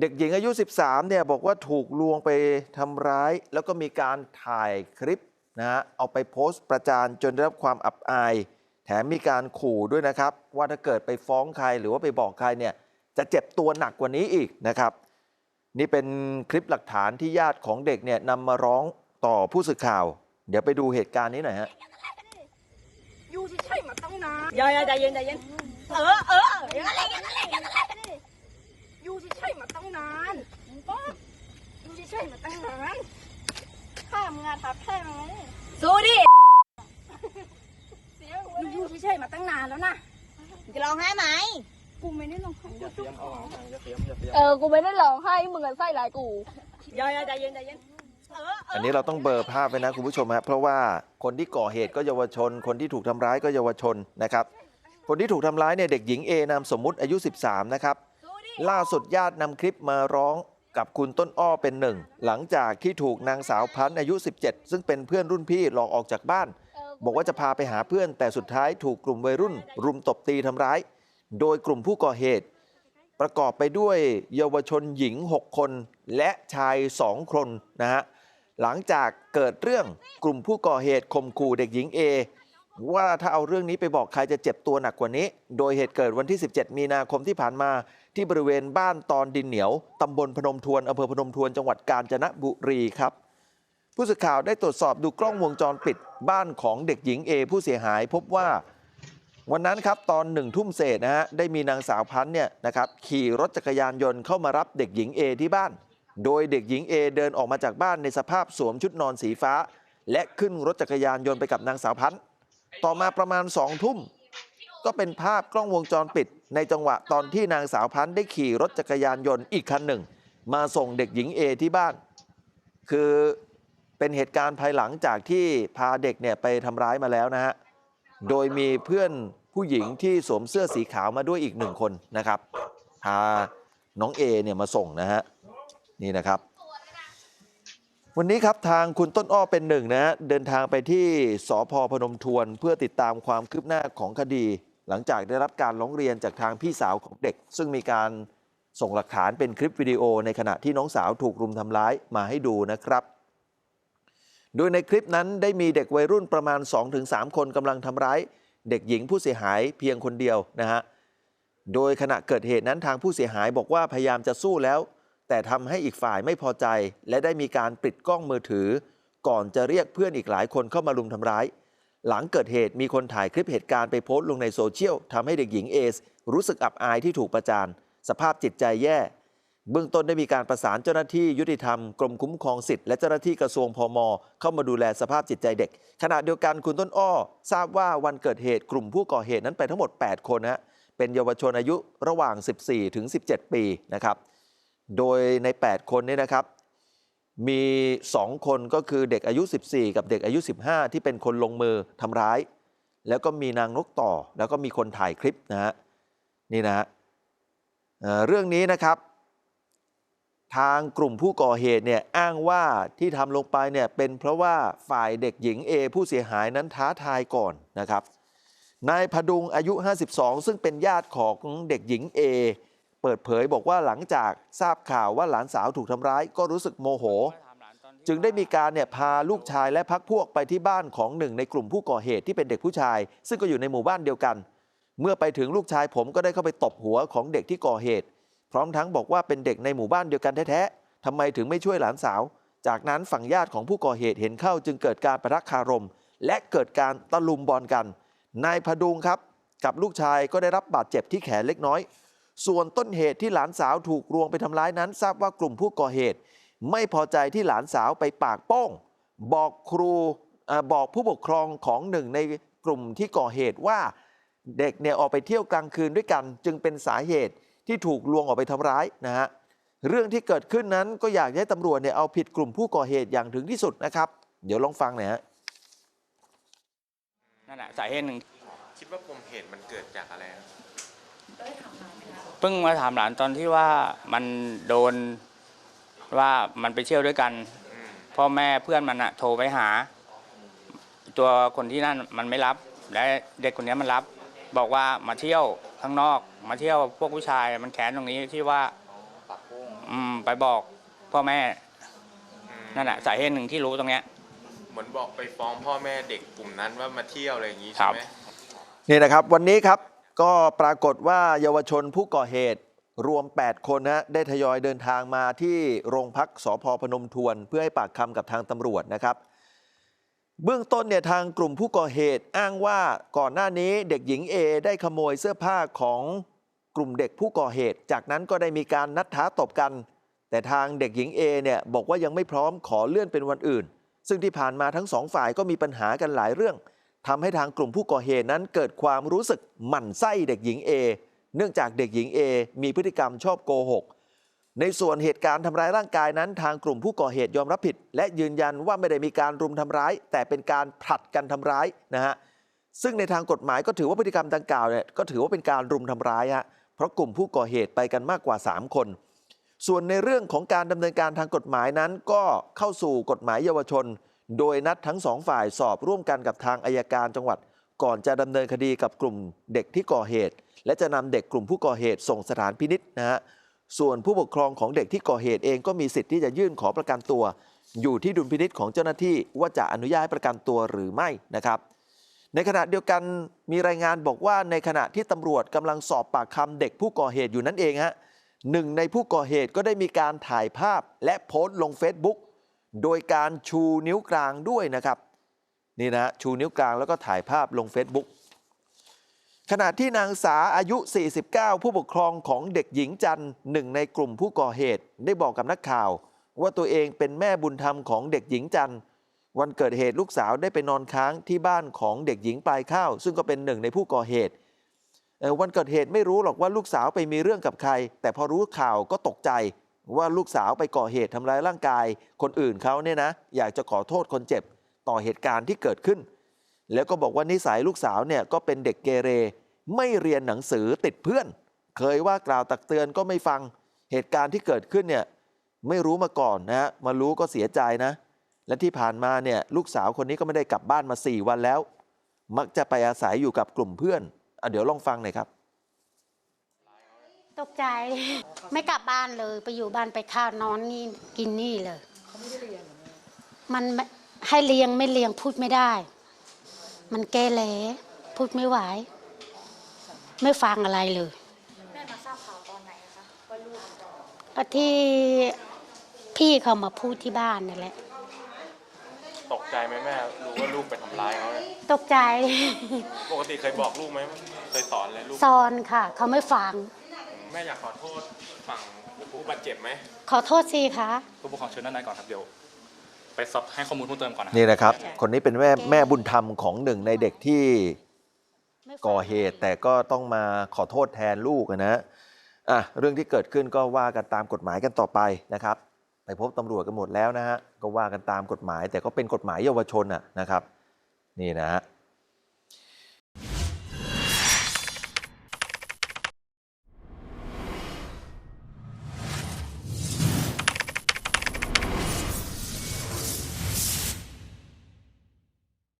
เด็กหญิงอายุ 13 เนี่ยบอกว่าถูกลวงไปทำร้าย แล้วก็มีการถ่ายคลิปนะฮะเอาไปโพสต์ประจานจนได้รับความอับอาย แถมมีการขู่ด้วยนะครับ ว่าถ้าเกิดไปฟ้องใครหรือว่าไปบอกใครเนี่ยจะเจ็บตัวหนักกว่านี้อีกนะครับ นี่เป็นคลิปหลักฐานที่ญาติของเด็กเนี่ยนำมาร้องต่อผู้สื่อข่าว เดี๋ยวไปดูเหตุการณ์นี้หน่อยฮะอยู่เฉยๆมาตั้งนานอย่าอย่าใจเย็นใจเย็นเออเอออย่างนั้นแหละอย่างนั้นแหละอย่างนั้นแหละ อยู่เฉยๆมาตั้งนานป๊อกอยู่เฉยๆมาตั้งนานข้ามงานทับแค่ไหมสู้ดิเสียมึงอยู่เฉยๆมาตั้งนานแล้วนะจะร้องไห้ไหมกูไม่ได้ลงขันกูทุกของเออกูไม่ได้ร้องไห้มึงกันไส้ลายกูอย่าอย่าใจเย็นใจเย็นเออเออัอนนี้เราต้องเบลอร์ภาพไว้นะคุณผู้ชมฮะเพราะว่าคนที่ก่อเหตุก็เยาวชน คนที่ถูกทำร้ายก็เยาวชนนะครับ คนที่ถูกทำร้ายเนี่ยเด็กหญิงเอนามสมมุติอายุ 13 นะครับสู้ดิ ล่าสุดญาตินำคลิปมาร้องกับคุณต้นอ้อเป็นหนึ่ง หลังจากที่ถูกนางสาวพันธ์อายุ 17 ซึ่งเป็นเพื่อนรุ่นพี่หลอกออกจากบ้าน บอกว่าจะพาไปหาเพื่อนแต่สุดท้ายถูกกลุ่มวัยรุ่น รุมตบตีทำร้าย โดยกลุ่มผู้ก่อเหตุ ประกอบไปด้วยเยาวชนหญิง 6 คน และชาย 2 คนนะฮะหลังจากเกิดเรื่องกลุ่มผู้ก่อเหตุข่มขู่เด็กหญิง A ว่าถ้าเอาเรื่องนี้ไปบอกใครจะเจ็บตัวหนักกว่านี้ โดยเหตุเกิดวันที่ 17 มีนาคมที่ผ่านมา ที่บริเวณบ้านตอนดินเหนียวตำบลพนมทวนอำเภอพนมทวนจังหวัดกาญจนบุรีครับ ผู้สื่อข่าวได้ตรวจสอบดูกล้องวงจรปิดบ้านของเด็กหญิง A ผู้เสียหายพบว่าวันนั้นครับตอนหนึ่งทุ่มเศษนะฮะได้มีนางสาวพันธ์เนี่ยนะครับขี่รถจักรยานยนต์เข้ามารับเด็กหญิง A ที่บ้าน โดยเด็กหญิง A เดินออกมาจากบ้านในสภาพสวมชุดนอนสีฟ้า และขึ้นรถจักรยานยนต์ไปกับนางสาวพันธ์ ต่อมาประมาณสองทุ่ม ก็เป็นภาพกล้องวงจรปิด ในจังหวะตอนที่นางสาวพันธ์ได้ขี่รถจักรยานยนต์อีกคันหนึ่ง มาส่งเด็กหญิง A ที่บ้าน คือเป็นเหตุการณ์ภายหลังจากที่พาเด็กเนี่ยไปทำร้ายมาแล้วนะฮะ โดยมีเพื่อนผู้หญิงที่สวมเสื้อสีขาวมาด้วยอีกหนึ่งคนนะครับพาน้องเอเนี่ยมาส่งนะฮะนี่นะครับ วันนี้ครับทางคุณต้นอ้อเป็นหนึ่งนะฮะเดินทางไปที่สพพนมทวน เพื่อติดตามความคืบหน้าของคดี หลังจากได้รับการร้องเรียนจากทางพี่สาวของเด็ก ซึ่งมีการส่งหลักฐานเป็นคลิปวิดีโอในขณะที่น้องสาวถูกรุมทำร้ายมาให้ดูนะครับ โดยในคลิปนั้นได้มีเด็กวัยรุ่นประมาณ 2-3 คนกำลังทำร้าย เด็กหญิงผู้เสียหายเพียงคนเดียวนะฮะโดยขณะเกิดเหตุนั้นทางผู้เสียหายบอกว่าพยายามจะสู้แล้ว แต่ทำให้อีกฝ่ายไม่พอใจ และได้มีการปิดกล้องมือถือ ก่อนจะเรียกเพื่อนอีกหลายคนเข้ามาลุมทำร้าย หลังเกิดเหตุมีคนถ่ายคลิปเหตุการณ์ไปโพสต์ลงในโซเชียลทำให้เด็กหญิงเอส รู้สึกอับอายที่ถูกประจานสภาพจิตใจแย่ เบื้องต้นได้มีการประสานเจ้าหน้าที่ยุติธรรมกรมคุ้มครองสิทธิ์และเจ้าหน้าที่กระทรวงพม เข้ามาดูแลสภาพจิตใจเด็ก ขณะเดียวกันคุณต้นอ้อ ทราบว่าวันเกิดเหตุกลุ่มผู้ก่อเหตุนั้นไปทั้งหมด 8 คนนะฮะเป็นเยาวชนอายุระหว่าง 14 ถึง 17 ปีนะครับ โดยใน 8 คนเนี้นะครับ มี 2 คนก็คือเด็กอายุ 14 กับเด็กอายุ 15 ที่เป็นคนลงมือทำร้าย แล้วก็มีนางนกต่อ แล้วก็มีคนถ่ายคลิปนะฮะนี่นะฮะเอ่อเรื่องนี้นะครับ ทางกลุ่มผู้ก่อเหตุเนี่ยอ้างว่าที่ทำลงไปเนี่ยเป็นเพราะว่าฝ่ายเด็กหญิง A ผู้เสียหายนั้นท้าทายก่อนนะครับนายพดุงอายุ 52 ซึ่งเป็นญาติของเด็กหญิง A เปิดเผยบอกว่าหลังจากทราบข่าวว่าหลานสาวถูกทำร้ายก็รู้สึกโมโห จึงได้มีการเนี่ยพาลูกชายและพักพวกไปที่บ้านของหนึ่งในกลุ่มผู้ก่อเหตุที่เป็นเด็กผู้ชาย ซึ่งก็อยู่ในหมู่บ้านเดียวกัน เมื่อไปถึงลูกชายผมก็ได้เข้าไปตบหัวของเด็กที่ก่อเหตุ พร้อมทั้งบอกว่าเป็นเด็กในหมู่บ้านเดียวกันแท้ๆทำไมถึงไม่ช่วยหลานสาว จากนั้นฝั่งญาติของผู้ก่อเหตุเห็นเข้าจึงเกิดการประทักคารม และเกิดการตะลุมบอลกันนายพดุงครับ กับลูกชายก็ได้รับบาดเจ็บที่แขนเล็กน้อย ส่วนต้นเหตุที่หลานสาวถูกรวงไปทำร้ายนั้น ทราบว่ากลุ่มผู้ก่อเหตุ ไม่พอใจที่หลานสาวไปปากโป้ง บอกครูเอ่อบอกผู้ปกครองของหนึ่งในกลุ่มที่ก่อเหตุว่าเด็กเนี่ยออกไปเที่ยวกลางคืนด้วยกัน จึงเป็นสาเหตุที่ถูกลวงออกไปทำร้ายนะฮะเรื่องที่เกิดขึ้นนั้นก็อยากให้ตำรวจเนี่ยเอาผิดกลุ่มผู้ก่อเหตุอย่างถึงที่สุดนะครับ เดี๋ยวลองฟังหน่อยฮะนั่นแหละสาเหตุหนึ่งคิดว่าปมเหตุมันเกิดจากอะไรครับ เพิ่งมาถามหลานตอนที่ว่ามันโดนว่ามันไปเที่ยวด้วยกันอืมพ่อแม่เพื่อนมันอะโทรไปหา ตัวคนที่นั่นมันไม่รับและเด็กคนนี้มันรับ บอกว่ามาเที่ยวข้างนอก มาเที่ยวพวกผู้ชายมันแค้นตรงนี้ที่ว่าปากโป้งอืไปบอกพ่อแม่นั่นแหละสาเหตุหนึ่งที่รู้ตรงเนี้ยเหมือนบอกไปฟ้องพ่อแม่เด็กกลุ่มนั้นว่ามาเที่ยวอะไรอย่างงี้ครัใช่บไหมนี่นะครับ วันนี้ครับ ก็ปรากฏว่าเยาวชนผู้ก่อเหตุรวม 8 คนนะได้ทยอยเดินทางมาที่โรงพักสพพนมทวน เพื่อให้ปากคำกับทางตำรวจนะครับ เบื้องต้นเนี่ยทางกลุ่มผู้ก่อเหตุอ้างว่าก่อนหน้านี้เด็กหญิง A ได้ขโมยเสื้อผ้าของกลุ่มเด็กผู้ก่อเหตุ จากนั้นก็ได้มีการนัดท้าตบกัน แต่ทางเด็กหญิง A เนี่ยบอกว่ายังไม่พร้อมขอเลื่อนเป็นวันอื่น ซึ่งที่ผ่านมาทั้งสองฝ่ายก็มีปัญหากันหลายเรื่อง ทำให้ทางกลุ่มผู้ก่อเหตุนั้นเกิดความรู้สึกหมั่นไส้เด็กหญิง A เนื่องจากเด็กหญิง A มีพฤติกรรมชอบโกหก ในส่วนเหตุการณ์ทำร้ายร่างกายนั้น ทางกลุ่มผู้ก่อเหตุยอมรับผิด และยืนยันว่าไม่ได้มีการรุมทำร้าย แต่เป็นการผลัดกันทำร้ายนะฮะซึ่งในทางกฎหมายก็ถือว่าพฤติกรรมดังกล่าวเนี่ยก็ถือว่าเป็นการรุมทำร้ายฮะเพราะกลุ่มผู้ก่อเหตุไปกันมากกว่า 3 คน ส่วนในเรื่องของการดำเนินการทางกฎหมายนั้น ก็เข้าสู่กฎหมายเยาวชน โดยนัดทั้งสองฝ่ายสอบร่วมกันกับทางอายการจังหวัด ก่อนจะดำเนินคดีกับกลุ่มเด็กที่ก่อเหตุ และจะนำเด็กกลุ่มผู้ก่อเหตุส่งสถานพินิษนะฮะส่วนผู้ปกครองของเด็กที่ก่อเหตุเองก็มีสิทธิ์ที่จะยื่นขอประกันตัว อยู่ที่ดุลพินิษของเจ้าหน้าที่ว่าจะอนุญาตให้ประกันตัวหรือไม่นะครับ ในขณะเดียวกันมีรายงานบอกว่าในขณะที่ตำรวจกำลังสอบปากคำเด็กผู้ก่อเหตุอยู่นั่นเองฮะหนึ่งในผู้ก่อเหตุก็ได้มีการถ่ายภาพและโพสต์ลง Facebook โดยการชูนิ้วกลางด้วยนะครับนี่นะชูนิ้วกลางแล้วก็ถ่ายภาพลง Facebook ขณะที่นางสาอายุ 49 ผู้ปกครองของเด็กหญิงจันหนึ่งในกลุ่มผู้ก่อเหตุ ได้บอกกับนักข่าว ว่าตัวเองเป็นแม่บุญธรรมของเด็กหญิงจันวันเกิดเหตุลูกสาวได้ไปนอนค้างที่บ้านของเด็กหญิงปลายข้าว ซึ่งก็เป็นหนึ่งในผู้ก่อเหตุวันเกิดเหตุไม่รู้หรอกว่าลูกสาวไปมีเรื่องกับใคร แต่พอรู้ข่าวก็ตกใจ ว่าลูกสาวไปก่อเหตุทำร้ายร่างกาย คนอื่นเขาเนี่ยนะ อยากจะขอโทษคนเจ็บต่อเหตุการณ์ที่เกิดขึ้น แล้วก็บอกว่านิสัยลูกสาวเนี่ยก็เป็นเด็กเกเร ไม่เรียนหนังสือติดเพื่อน เคยว่ากล่าวตักเตือนก็ไม่ฟังเหตุการณ์ที่เกิดขึ้นเนี่ยไม่รู้มาก่อนนะฮะมารู้ก็เสียใจนะ และที่ผ่านมาเนี่ยลูกสาวคนนี้ก็ไม่ได้กลับบ้านมา 4 วันแล้ว มักจะไปอาศัยอยู่กับกลุ่มเพื่อนอะเดี๋ยวลองฟังหน่อยครับ ตกใจ ไม่กลับบ้านเลยไปอยู่บ้านไปข้าวนอนนี่กินนี่เลยมันไม่ให้เลี้ยงไม่เลี้ยงพูดไม่ได้ มันเกเรพูดไม่ไหว ไม่ฟังอะไรเลย แม่มาทราบข่าวตอนไหนคะว่าลูกที่พี่เขามาพูดที่บ้านนั่นแหละ ตกใจไหมแม่รู้ว่าลูกไปทำร้ายเขาเนี่ยตกใจ ปกติเคยบอกลูกไหมเคยสอนเลยลูก ซอนค่ะ เขาไม่ฟัง แม่อยากขอโทษฝั่งผู้บาดเจ็บไหมขอโทษสิคะผู้ปกครองเชิญด้านในก่อนครับเดี๋ยวไปสอบให้ข้อมูลเพิ่มเติมก่อนนะนี่นะครับ คนนี้เป็นแม่แม่บุญธรรมของหนึ่งในเด็กที่ไม่ฟังก่อเหตุ แต่ก็ต้องมาขอโทษแทนลูกอะนะอะเรื่องที่เกิดขึ้นก็ว่ากันตามกฎหมายกันต่อไปนะครับ ไปพบตำรวจกันหมดแล้วนะฮะก็ว่ากันตามกฎหมาย แต่ก็เป็นกฎหมายเยาวชนอะนะครับ นี่นะฮะ